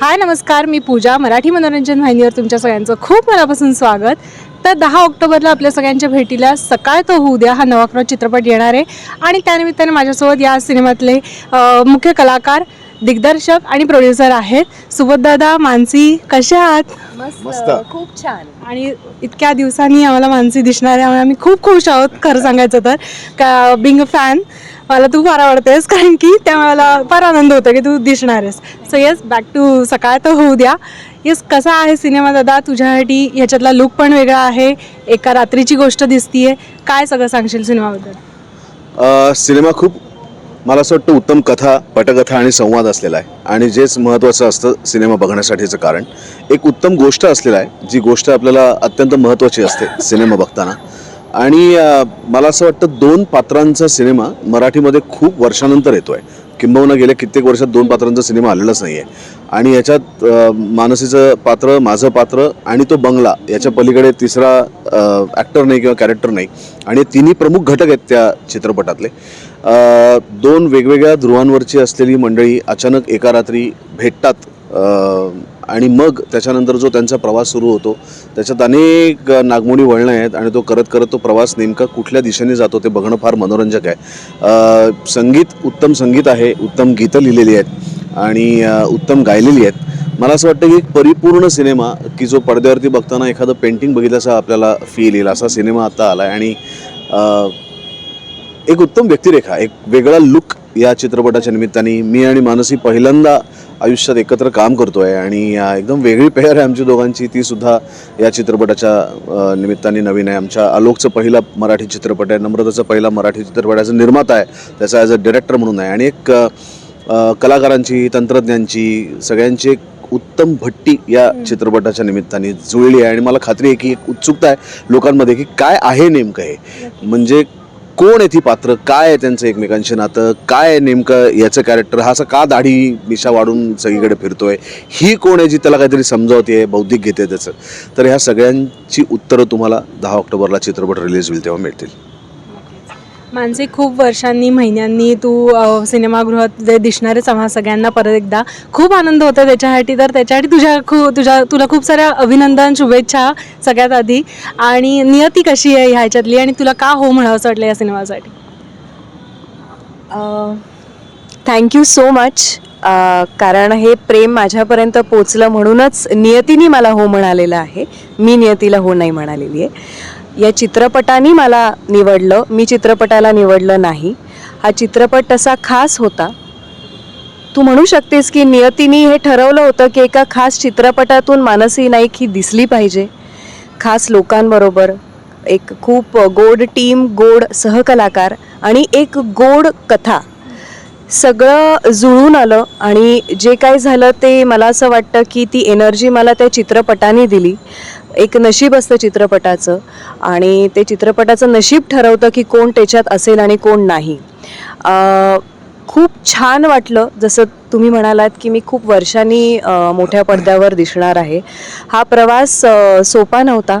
हाय नमस्कार मी पूजा मराठी मनोरंजन वाहिनीवर तुमच्या सगळ्यांचं खूप मनापासून स्वागत. तर दहा ऑक्टोबरला आपल्या सगळ्यांच्या भेटीला सकाळ तो होऊ द्या हा नवाक्रॉस चित्रपट येणार आहे. आणि त्यानिमित्ताने माझ्यासोबत या सिनेमातले मुख्य कलाकार दिग्दर्शक आणि प्रोड्युसर आहेत. सुबोधदादा मानसी कशा आहात? मस्त. खूप छान. आणि इतक्या दिवसांनी आम्हाला मानसी दिसणार आहे आम्ही खूप खुश आहोत खरं सांगायचं तर. का बिंग अ फॅन मला तू फार आवडतेस कारण की त्यामुळे मला फार आनंद होतो की तू दिसणार आहेस. सो येस बॅक टू सकाळ तर होऊ द्या. येस कसा आहे सिनेमा दादा? तुझ्यासाठी ह्याच्यातला लुक पण वेगळा आहे एका रात्रीची गोष्ट दिसतीये. काय सगळं सांगशील सिनेमाबद्दल? सिनेमा खूप मला असं वाटतं उत्तम कथा पटकथा आणि संवाद असलेला आहे. आणि जेच महत्त्वाचं असतं सिनेमा बघण्यासाठीचं कारण एक उत्तम गोष्ट असलेला आहे जी गोष्ट आपल्याला अत्यंत महत्त्वाची असते सिनेमा बघताना. आणि मला असं वाटतं दोन पात्रांचा सिनेमा मराठीमध्ये खूप वर्षानंतर येतो आहे किंबहुना गेल्या कित्येक वर्षात दोन पात्रांचा सिनेमा आलेलाच नाही आहे आणि याच्यात मानसीचं पात्र माझं पात्र आणि तो बंगला याच्या पलीकडे तिसरा ॲक्टर नाही किंवा कॅरेक्टर नाही. आणि तिन्ही प्रमुख घटक आहेत त्या चित्रपटातले. दोन वेगवेगळ्या ध्रुवांवरची असलेली मंडळी अचानक एका रात्री भेटतात आणि मग त्याच्यानंतर जो त्यांचा प्रवास सुरू होतो त्याच्यात अनेक नागमोडी वळणं आहेत आणि तो करत करत तो प्रवास नेमका कुठल्या दिशेने जातो ते बघणं फार मनोरंजक आहे. संगीत उत्तम संगीत आहे उत्तम गीतं लिहिलेली आहेत आणि उत्तम गायलेली आहेत. मला असं वाटतं की एक परिपूर्ण सिनेमा की जो पडद्यावरती बघताना एखादं पेंटिंग बघितल्याचा आपल्याला फील येईल असा सिनेमा आता आला आहे आणि एक उत्तम व्यक्तिरेखा एक वेगळा लुक या चित्रपटाच्या निमित्ताने मी आणि मानसी पहिल्यांदा आयुष्यात एकत्र काम करतोय आणि अ, एकदम वेगळी पेअर आहे आमची दोघांची. ती सुद्धा या चित्रपटाच्या निमित्ताने नवीन आहे. आमच्या आलोकचा पहिला मराठी चित्रपट आहे नम्रताचा पहिला मराठी चित्रपटाचा निर्माता आहे. त्याचा ॲज अ डिरेक्टर म्हणून आहे. आणि एक कलाकारांची तंत्रज्ञांची सगळ्यांची एक उत्तम भट्टी या चित्रपटाच्या निमित्ताने जुळली आहे. आणि मला खात्री आहे की एक उत्सुकता आहे लोकांमध्ये की काय आहे नेमकं हे. म्हणजे कोण आहे ती पात्र? काय आहे त्यांचं एकमेकांशी नातं? काय आहे नेमकं याचं कॅरेक्टर हा असं का दाढी मिशा वाढून सगळीकडे फिरतोय? ही कोण आहे जी त्याला काहीतरी समजावते बौद्धिक घेते त्याचं? तर ह्या सगळ्यांची उत्तरं तुम्हाला दहा ऑक्टोबरला चित्रपट रिलीज होईल तेव्हा मिळतील. मानसी खूप वर्षांनी महिन्यांनी तू सिनेमागृहात जे दिसणारेच आम्हा सगळ्यांना परत एकदा. खूप आनंद होतो त्याच्यासाठी तर त्याच्यासाठी तुझ्या खूप तुझ्या तुला खूप साऱ्या अभिनंदन शुभेच्छा सगळ्यात आधी. आणि नियती कशी आहे ह्याच्यातली आणि तुला का हो म्हणावंसं वाटलं या सिनेमासाठी? थँक्यू सो मच कारण हे प्रेम माझ्यापर्यंत पोचलं म्हणूनच नियतीने मला हो म्हणालेलं आहे. मी नियतीला हो नाही म्हणालेली आहे. या चित्रपटाने मला निवडलं मी चित्रपटाला निवडलं नाही. हा चित्रपट तसा खास होता. तू म्हणू शकतेस की नियतीने हे ठरवलं होतं की एका खास चित्रपटातून मानसी नाईक ही दिसली पाहिजे. खास लोकांबरोबर एक खूप गोड टीम गोड सहकलाकार आणि एक गोड कथा. सगळं जुळून आलं आणि जे काय झालं ते मला असं वाटतं की ती एनर्जी मला त्या चित्रपटाने दिली. एक नशीब असतं चित्रपटाचं आणि ते चित्रपटाचं नशीब ठरवतं की कोण त्याच्यात असेल आणि कोण नाही. खूप छान वाटलं. जसं तुम्ही म्हणालात की मी खूप वर्षांनी मोठ्या पडद्यावर दिसणार आहे. हा प्रवास सोपा नव्हता.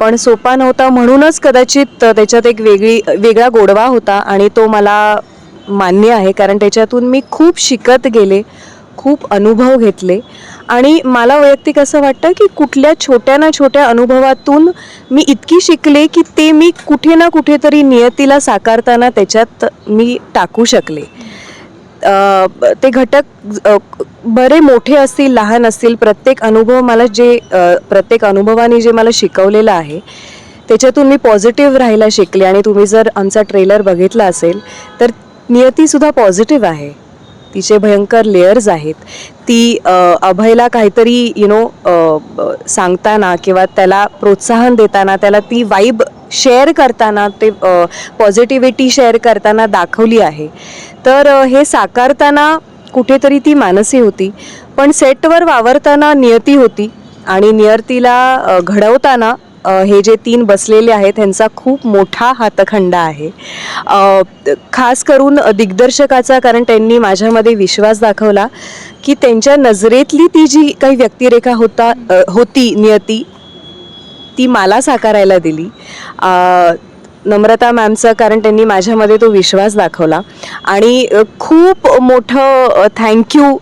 पण सोपा नव्हता म्हणूनच कदाचित त्याच्यात एक वेगळी वेगळा गोडवा होता आणि तो मला मान्य आहे कारण त्याच्यातून मी खूप शिकत गेले खूप अनुभव घेतले. आणि मला वैयक्तिक असं वाटतं की कुठल्या छोट्या ना छोट्या अनुभवातून मी इतकी शिकले की ते मी कुठे ना कुठेतरी नियतीला साकारताना त्याच्यात मी टाकू शकले. ते घटक बरे मोठे असतील लहान असतील प्रत्येक अनुभव मला जे प्रत्येक अनुभवाने जे मला शिकवलेलं आहे त्याच्यातून मी पॉझिटिव्ह राहायला शिकले. आणि तुम्ही जर आमचा ट्रेलर बघितला असेल तर नियतीसुद्धा पॉझिटिव्ह आहे. तिचे भयंकर लेयर्स आहेत. ती अभयला काहीतरी यु नो सांगताना किंवा त्याला प्रोत्साहन देताना त्याला ती वाईब शेअर करताना ते पॉझिटिव्हिटी शेअर करताना दाखवली आहे. तर हे साकारताना कुठेतरी ती मानसी होती. पण सेटवर वावरताना नियती होती आणि नियतीला घडवताना हे जे तीन बसलेले आहेत ह्यांचा खूप मोठा हातखंडा आहे. खास करून दिग्दर्शकाचा कारण त्यांनी माझ्यामध्ये विश्वास दाखवला की त्यांच्या नजरेतली ती जी काही व्यक्तिरेखा होता होती नियती ती मला साकारायला दिली. नम्रता मॅमचं कारण त्यांनी माझ्यामध्ये तो विश्वास दाखवला. आणि खूप मोठं थँक्यू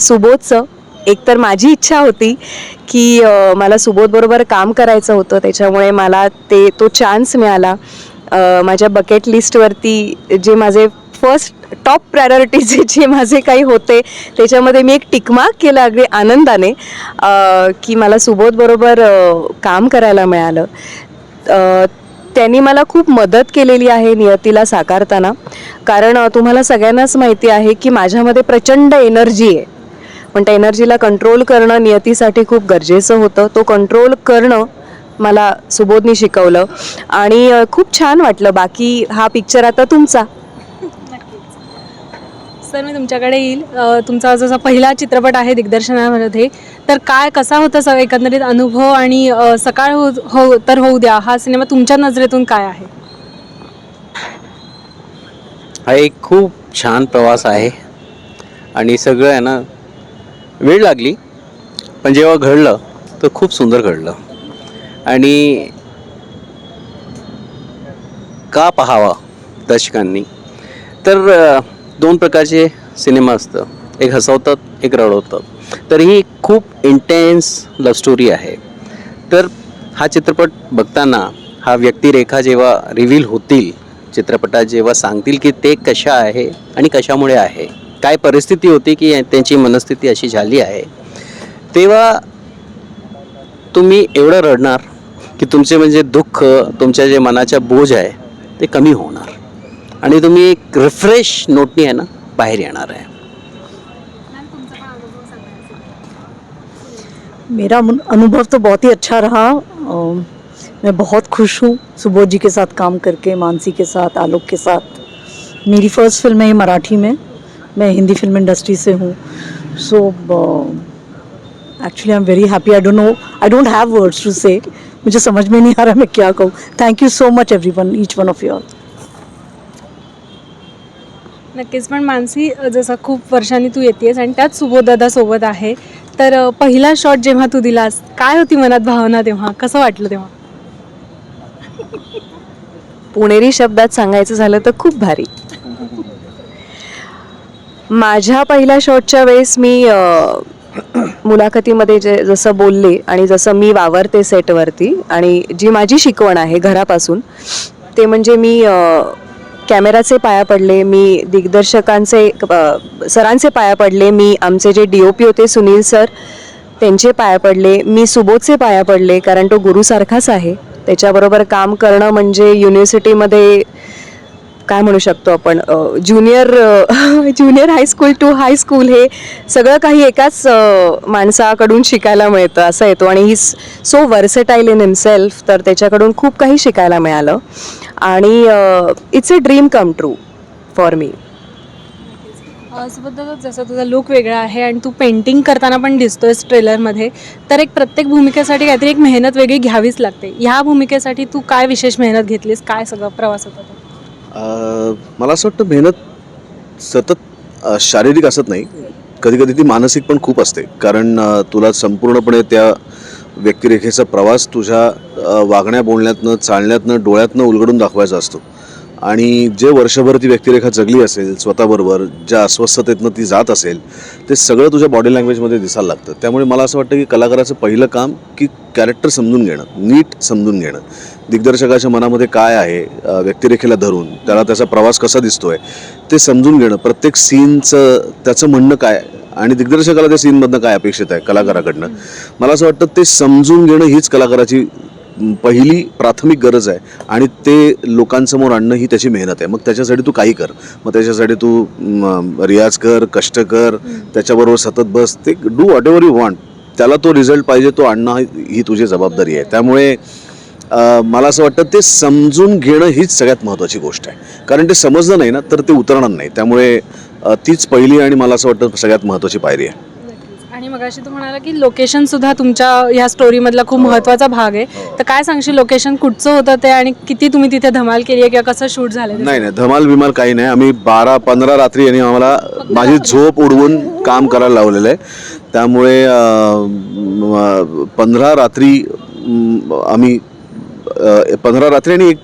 सुबोधचं एकतर माझी इच्छा होती की मला सुबोधबरोबर काम करायचं होतं. त्याच्यामुळे मला ते तो चान्स मिळाला. माझ्या बकेट लिस्टवरती जे माझे फर्स्ट टॉप प्रायोरिटीज जे माझे काही होते त्याच्यामध्ये मी एक टिकमार्क केला अगदी आनंदाने की मला सुबोधबरोबर काम करायला मिळालं. त्यांनी मला खूप मदत केलेली आहे नियतीला साकारताना. कारण तुम्हाला सगळ्यांनाच माहिती आहे की माझ्यामध्ये प्रचंड एनर्जी आहे. पण त्या एनर्जीला कंट्रोल करणं नियतीसाठी खूप गरजेचं होतं. तो कंट्रोल करणं मला सुबोधनी शिकवलं. आणि खूप छान वाटलं. बाकी हा पिक्चर आता तुमचा. सर मी तुमच्याकडे येईल. तुमचा जसा पहिला चित्रपट आहे दिग्दर्शनामध्ये तर काय कसा होता सर एकंदरीत अनुभव आणि सकाळ हो हो तर होऊ द्या हा सिनेमा तुमच्या नजरेतून काय आहे? हा एक खूप छान प्रवास आहे. आणि सगळं आहे ना वेळ लागली पण जेव्हा घडलं तर खूप सुंदर घडलं. आणि का पाहावा दर्शकांनी? तर दोन प्रकारचे सिनेमा असतं. एक हसवतात एक रडवतात. तर ही खूप इंटेन्स लव्ह स्टोरी आहे. तर हा चित्रपट बघताना हा व्यक्तिरेखा जेव्हा रिव्हील होतील चित्रपटात जेव्हा सांगतील की ते कशा आहे आणि कशामुळे आहे काय परिस्थिती होती की त्यांची मनस्थिती अशी झाली आहे? तेव्हा तुम्ही एवढं रडणार की तुमचे म्हणजे दुःख तुमच्या जे मनाचा बोज आहे ते कमी होणार. आणि तुम्ही एक रिफ्रेश नोटनी आहे ना बाहेर येणार आहे. मेरा मुन- अनुभव तो बहुत ही अच्छा रहा. मैं बहुत खुश हूँ सुबोध जी के साथ काम करके मानसी के साथ आलोक के साथ. मेरी फर्स्ट फिल्म है ये मराठी में. मैं हिंदी फिल्म इंडस्ट्री से हूँ। So actually I am very happy I don't know I don't have words to say मुझे समझ में नहीं आ रहा मैं क्या कहूँ। Thank you so much every one each one of you all नक्कीच पण मानसी जसं खूप वर्षांनी तू येतेस आणि त्यात सुबोधदादा सोबत आहे तर पहिला शॉट जेव्हा तू दिलास काय होती मनात भावना तेव्हा? कसं वाटलं तेव्हा? पुणेरी शब्दात सांगायचं झालं तर खूप भारी. माझ्या पहिल्या शॉटच्या वेळेस मी मुलाखतीमध्ये जे जसं बोलले आणि जसं मी वावरते सेटवरती आणि जी माझी शिकवण आहे घरापासून ते म्हणजे मी कॅमेराचे पाया पडले मी दिग्दर्शकांचे सरांचे पाया पडले मी आमचे जे डी ओ पी होते सुनील सर त्यांचे पाया पडले मी सुबोधचे पाया पडले कारण तो गुरुसारखाच आहे. त्याच्याबरोबर काम करणं म्हणजे युनिव्हर्सिटीमध्ये काय म्हणू शकतो आपण? Junior junior high school to high school हे सगळं काही एकाच माणसाकडून शिकायला मिळतं असं येतो. आणि ही सो वर्सेटाईल इन हिमसेल्फ तर त्याच्याकडून खूप काही शिकायला मिळालं. आणि it's a dream come true for me सोबतच जसं तुझा लुक वेगळा आहे आणि तू पेंटिंग करताना पण दिसतोयस ट्रेलरमध्ये तर एक प्रत्येक भूमिकेसाठी काहीतरी एक मेहनत वेगळी घ्यावीच लागते. ह्या भूमिकेसाठी तू काय विशेष मेहनत घेतलीस? काय सगळं प्रवास होता? मला असं वाटतं मेहनत सतत शारीरिक असत नाही. कधी कधी ती मानसिक पण खूप असते. कारण तुला संपूर्णपणे त्या व्यक्तिरेखेचा प्रवास तुझ्या वागण्या बोलण्यातनं चालण्यातनं डोळ्यातनं उलगडून दाखवायचा असतो. आणि जे वर्षभर ती व्यक्तिरेखा जगली असेल स्वतःबरोबर ज्या अस्वस्थतेतनं ती जात असेल ते सगळं तुझ्या बॉडी लँग्वेजमध्ये दिसायला लागतं. त्यामुळे मला असं वाटतं की कलाकाराचं पहिलं काम की कॅरेक्टर समजून घेणं नीट समजून घेणं. दिग्दर्शकाच्या मनामध्ये काय आहे व्यक्तिरेखेला धरून त्याला त्याचा प्रवास कसा दिसतोय ते समजून घेणं. प्रत्येक सीनचं त्याचं म्हणणं काय आणि दिग्दर्शकाला त्या सीनमधनं काय अपेक्षित आहे कलाकाराकडनं? मला असं वाटतं ते समजून घेणं हीच कलाकाराची पहिली प्राथमिक गरज आहे आणि ते लोकांसमोर आणणं ही त्याची मेहनत आहे. मग त्याच्यासाठी तू काही कर. मग त्याच्यासाठी तू रियाज कर कष्ट कर त्याच्याबरोबर सतत बस ते do whatever you want त्याला तो रिझल्ट पाहिजे तो आणणं ही तुझी जबाबदारी आहे. त्यामुळे मला असं वाटतं ते समजून घेणं हीच सगळ्यात महत्त्वाची गोष्ट आहे. कारण ते समजलं नाही ना तर ते उतरणार नाही. त्यामुळे तीच पहिली आणि मला असं वाटतं सगळ्यात महत्त्वाची पायरी आहे. आणि मग अशी तू म्हणाला की लोकेशन सुद्धा तुमच्या ह्या स्टोरीमधला खूप महत्त्वाचा भाग आहे. तर काय सांगशील लोकेशन कुठचं होतं ते आणि किती तुम्ही तिथे धमाल केली आहे किंवा कसं शूट झालं? नाही नाही धमाल बिमाल काही नाही. आम्ही बारा पंधरा रात्री यांनी आम्हाला माझी झोप उडवून काम करायला लावलेलं आहे. त्यामुळे पंधरा रात्री आम्ही पंधरा रात्री आणि एक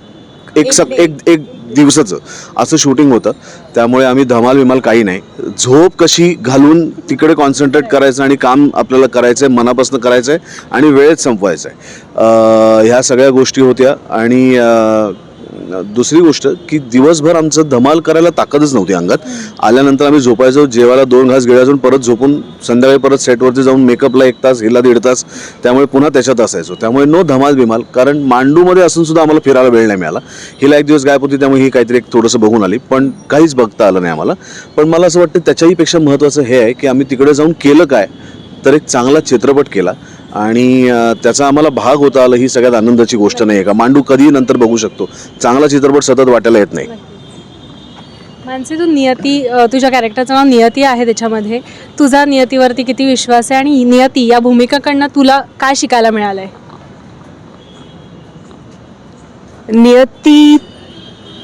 एक सक एक एक दिवसाचं असं शूटिंग होतं. त्यामुळे आम्ही धमाल विमाल काही नाही. झोप कशी घालून तिकडे कॉन्सन्ट्रेट करायचं आणि काम आपल्याला करायचं आहे मनापासून करायचं आहे आणि वेळेत संपवायचं आहे ह्या सगळ्या गोष्टी होत्या आणि दुसरी गोष्ट की दिवसभर आमचं धमाल करायला ताकदच नव्हती अंगात. आल्यानंतर आम्ही झोपायचो जेवायला दोन घास गिळायचो परत झोपून संध्याकाळी परत सेटवरती जाऊन मेकअपला एक तास हिला दीड तास त्यामुळे पुन्हा त्याच्यात असायचो. त्यामुळे नो धमाल बिमाल कारण मांडूमध्ये असून सुद्धा आम्हाला फिरायला वेळ नाही मिळाला. हिला एक दिवस गायब होती त्यामुळे ही काहीतरी एक थोडंसं बघून आली. पण काहीच बघता आलं नाही आम्हाला. पण मला असं वाटतं त्याच्याहीपेक्षा महत्त्वाचं हे आहे की आम्ही तिकडे जाऊन केलं काय तर एक चांगला चित्रपट केला. आणि त्याचा आम्हाला भाग होता आलं ही सगळ्यात आनंदाची गोष्ट नाही आहे का? मांडू कधीही नंतर बघू शकतो. चांगला चित्रपट सतत वाटायला येत नाही. मानसी तू नियती तुझ्या कॅरेक्टरचं नाव नियती आहे त्याच्यामध्ये. तुझा नियतीवरती किती विश्वास आहे आणि नियती या भूमिकाकडनं तुला काय शिकायला मिळालं आहे नियती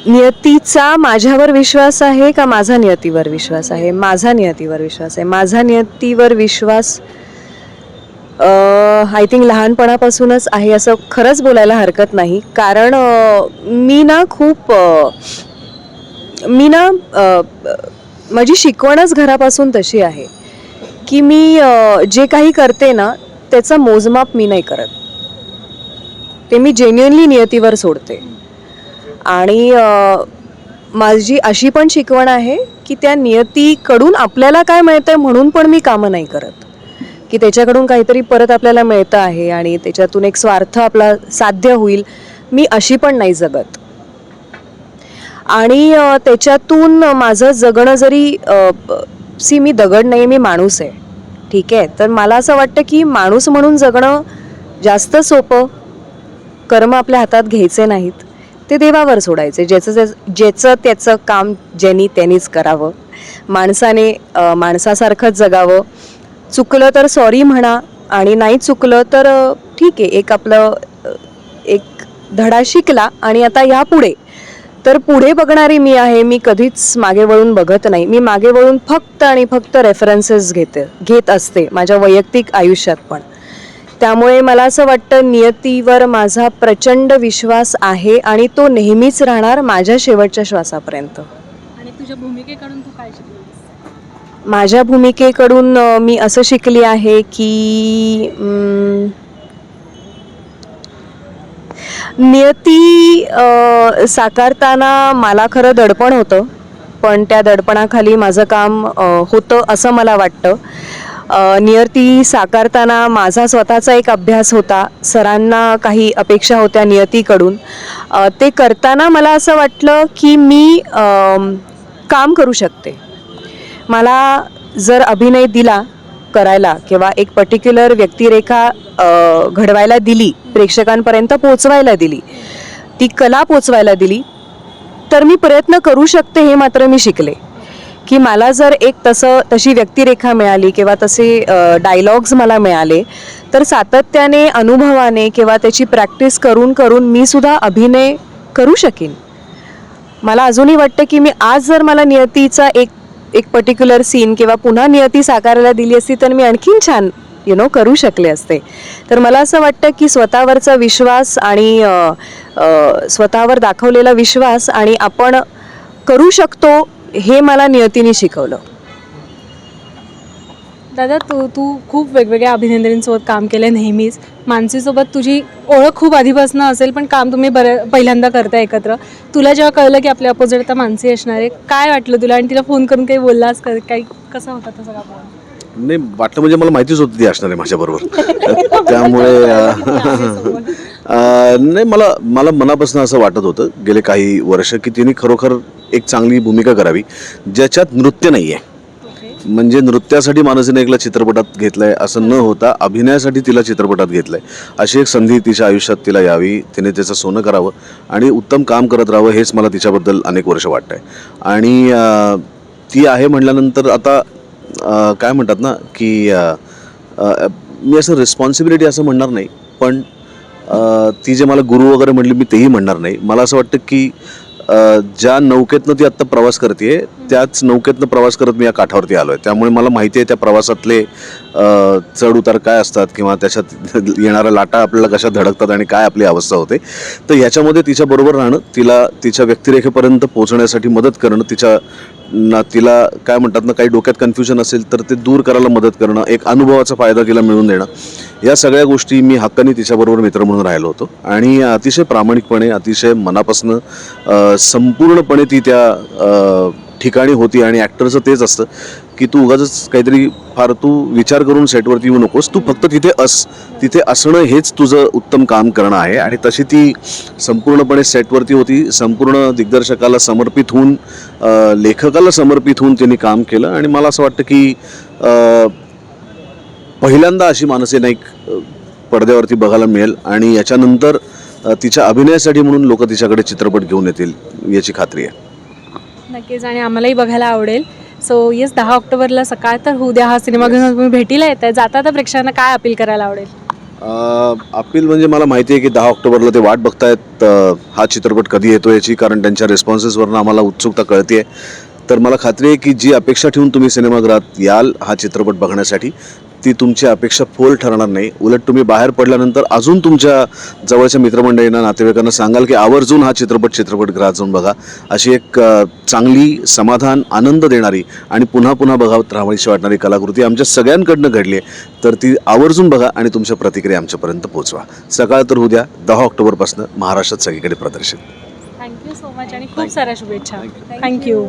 नियतीचा माझ्यावर विश्वास आहे का माझा नियतीवर विश्वास आहे? माझा नियतीवर विश्वास आहे. माझा नियतीवर विश्वास आय थिंक लहानपणापासूनच आहे असं खरंच बोलायला हरकत नाही. कारण मी ना खूप मी ना माझी शिकवणच घरापासून तशी आहे. की मी जे काही करते ना त्याचं मोजमाप मी नाही करत. ते मी जेन्युअनली नियतीवर सोडते. आणि माझी अशी पण शिकवण आहे की त्या नियतीकडून आपल्याला काय मिळतं म्हणून पण मी कामं नाही करत. की त्याच्याकडून काहीतरी परत आपल्याला मिळतं आहे आणि त्याच्यातून एक स्वार्थ आपला साध्य होईल मी अशी पण नाही जगत. आणि त्याच्यातून माझं जगणं जरी सी मी दगड नाही मी माणूस आहे. ठीक आहे? तर मला असं वाटतं की माणूस म्हणून जगणं जास्त सोपं कर्म आपल्या हातात घ्यायचे नाहीत ते देवावर सोडायचे. ज्याचं ज्याचं ज्याचं त्याचं काम ज्यांनी त्यांनीच करावं. माणसाने माणसासारखंच जगावं. चुकलं तर सॉरी म्हणा आणि नाही चुकलं तर ठीक आहे एक आपलं एक धडा शिकला आणि आता यापुढे तर पुढे बघणारी मी आहे मी कधीच मागे वळून बघत नाही. मी मागे वळून फक्त आणि फक्त रेफरन्सेस घेते घेत असते माझ्या वैयक्तिक आयुष्यात पण. त्यामुळे मला असं वाटतं नियतीवर माझा प्रचंड विश्वास आहे आणि तो नेहमीच राहणार माझ्या शेवटच्या श्वासापर्यंत. आणि तुझ्या भूमिकेकडून तू काय शिकली माझ्या भूमिकेकडून मी असं शिकली आहे की नियती साकारताना मला खरं दडपण होतं पण त्या दडपणाखाली माझं काम होतं असं मला वाटतं. नियती साकारताना माझा स्वतःचा एक अभ्यास होता सरांना काही अपेक्षा होत्या नियतीकडून. ते करताना मला असं वाटलं की मी काम करू शकते. मला जर अभिनय दिला करायला किंवा एक पर्टिक्युलर व्यक्तिरेखा घडवायला दिली प्रेक्षकांपर्यंत पोचवायला दिली ती कला पोचवायला दिली तर मी प्रयत्न करू शकते हे मात्र मी शिकले. की मला जर एक तसं तशी व्यक्तिरेखा मिळाली किंवा तसे डायलॉग्स मला मिळाले तर सातत्याने अनुभवाने किंवा त्याची प्रॅक्टिस करून करून मी सुद्धा अभिनय करू शकेन. मला अजूनही वाटतं की मी आज जर मला नियतीचा एक एक पर्टिक्युलर सीन किंवा पुन्हा नियती साकारायला दिली असती तर मी आणखीन छान यु नो करू शकले असते. तर मला असं वाटतं की स्वतःवरचा विश्वास आणि स्वतःवर दाखवलेला विश्वास आणि आपण करू शकतो हे मला नियतीने शिकवलं. दादा तू तू खूप वेगवेगळ्या अभिनेत्रींसोबत काम केलं नेहमीच. मानसीसोबत तुझी ओळख खूप आधीपासून असेल पण काम तुम्ही बरे पहिल्यांदा करता एकत्र. तुला जेव्हा कळलं की आपल्या अपोजिट आता मानसी असणार आहे काय वाटलं तुला? आणि तिला फोन करून काही बोललास का? काही कसा होता तो सगळा फोन नाही वाटलं म्हणजे मला माहितीच होतं ती असणार आहे माझ्याबरोबर. त्यामुळे नाही मला मला मनापासून असं वाटत होतं गेले काही वर्ष की तिने खरोखर एक चांगली भूमिका करावी ज्याच्यात नृत्य नाही आहे म्हणजे नृत्यासाठी मानसीने एकला चित्रपटात घेतलंय असं न होता अभिनयासाठी तिला चित्रपटात घेतलंय. अशी एक संधी तिच्या आयुष्यात तिला यावी तिने त्याचं सोनं करावं आणि उत्तम काम करत राहावं हेच मला तिच्याबद्दल अनेक वर्ष वाटतंय. आणि ती आहे म्हटल्यानंतर आता काय म्हणतात ना की मी असं रिस्पॉन्सिबिलिटी असं म्हणणार नाही पण ती जे मला गुरु वगैरे म्हटली मी तेही म्हणणार नाही. मला असं वाटतं की ज्या नौकेतनं ती आत्ता प्रवास करते त्याच नौकेतनं प्रवास करत मी या काठावरती आलो आहे त्यामुळे मला माहिती आहे त्या प्रवासातले चढ उतार काय असतात किंवा त्याच्यात येणाऱ्या लाटा आपल्याला कशा धडकतात आणि काय आपली अवस्था होते. तर ह्याच्यामध्ये तिच्याबरोबर राहणं तिला तिच्या व्यक्तिरेखेपर्यंत पोहोचण्यासाठी मदत करणं तिच्या ना तिला काय म्हणतात ना काही डोक्यात कन्फ्युजन असेल तर ते दूर करायला मदत करणं एक अनुभवाचा फायदा तिला मिळवून देणं. या सगळ्या गोष्टी मी हक्काने तिच्याबरोबर मित्र म्हणून राहिलो होतो. आणि अतिशय प्रामाणिकपणे अतिशय मनापासनं संपूर्णपणे ती त्या ठिकाणी होती आणि ॲक्टरचं तेच असतं. की तू उगाच काहीतरी फार तू विचार करून सेटवरती येऊ नकोस. तू फक्त तिथे अस तिथे असणं हेच तुझं उत्तम काम करणं आहे आणि तशी ती संपूर्णपणे सेटवरती होती संपूर्ण दिग्दर्शकाला समर्पित होऊन लेखकाला समर्पित होऊन त्यांनी काम केलं आणि मला असं वाटतं की पहिल्यांदा अशी मानसी नाईक पडद्यावरती बघायला मिळेल आणि याच्यानंतर तिच्या अभिनयासाठी म्हणून लोक तिच्याकडे चित्रपट घेऊन येतील याची खात्री आहे. नक्कीच आणि आम्हालाही बघायला आवडेल. सो येस दहा ऑक्टोबरला सकाळ तर होऊ द्या हा सिनेमा घेऊन तुम्ही भेटीला येत आहे जाता तर प्रेक्षकांना काय अपील करायला आवडेल? अपील म्हणजे मला माहिती आहे की दहा ऑक्टोबरला ते वाट बघतायत हा चित्रपट कधी येतो याची कारण त्यांच्या रिस्पॉन्सेसवरनं आम्हाला उत्सुकता कळते तर मला खात्री आहे की जी अपेक्षा ठेवून तुम्ही सिनेमागृहात याल हा चित्रपट बघण्यासाठी ती तुमची अपेक्षा फोल ठरणार नाही. उलट तुम्ही बाहेर पडल्यानंतर अजून तुमच्या जवळच्या मित्रमंडळींना नातेवाईकांना सांगाल की आवर्जून हा चित्रपट चित्रपटगृहात जाऊन बघा. अशी एक चांगली समाधान आनंद देणारी आणि पुन्हा पुन्हा बघावत राहावीशी वाटणारी कलाकृती आमच्या सगळ्यांकडनं घडली आहे. तर ती आवर्जून बघा आणि तुमच्या प्रतिक्रिया आमच्यापर्यंत पोहोचवा. सकाळ तर उद्या दहा ऑक्टोबरपासून महाराष्ट्रात सगळीकडे प्रदर्शित. थँक्यू सो मच आणि खूप साऱ्या शुभेच्छा. थँक्यू